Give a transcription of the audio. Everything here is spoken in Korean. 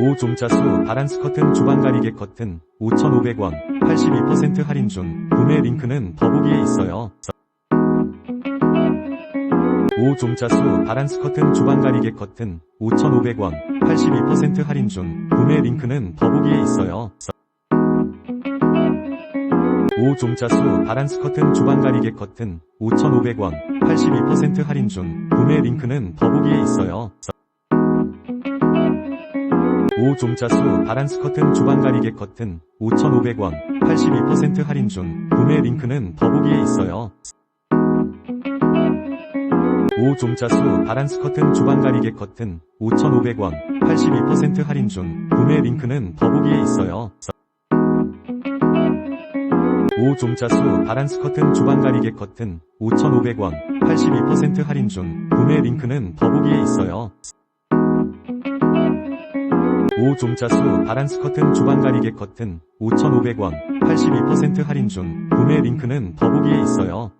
5 종자수 바란 스 커튼 주방 가리개 커튼 5,500원 82% 할인 중 구매 링크는 더보기에 있어요. 5 종자수 바란 스 커튼 주방 가리개 커튼 5,500원 82% 할인 중 구매 링크는 더보기에 있어요. 5 종자수 바란 스 커튼 주방 가리개 커튼 5,500원 82% 할인 중 구매 링크는 더보기에 있어요. 5종자수 바란스 커튼 주방 가리개 커튼 5,500원 82% 할인 중 구매 링크는 더보기에 있어요. 5종자수 바란스 커튼 주방 가리개 커튼 5,500원 82% 할인 중 구매 링크는 더보기에 있어요. 5종자수 바란스 커튼 주방 가리개 커튼 5,500원 82% 할인 중 구매 링크는 더보기에 있어요. 5 종자수 바란 스 커튼 주방 가리개 커튼 5,500원 82% 할인 중 구매 링크는 더보기에 있어요.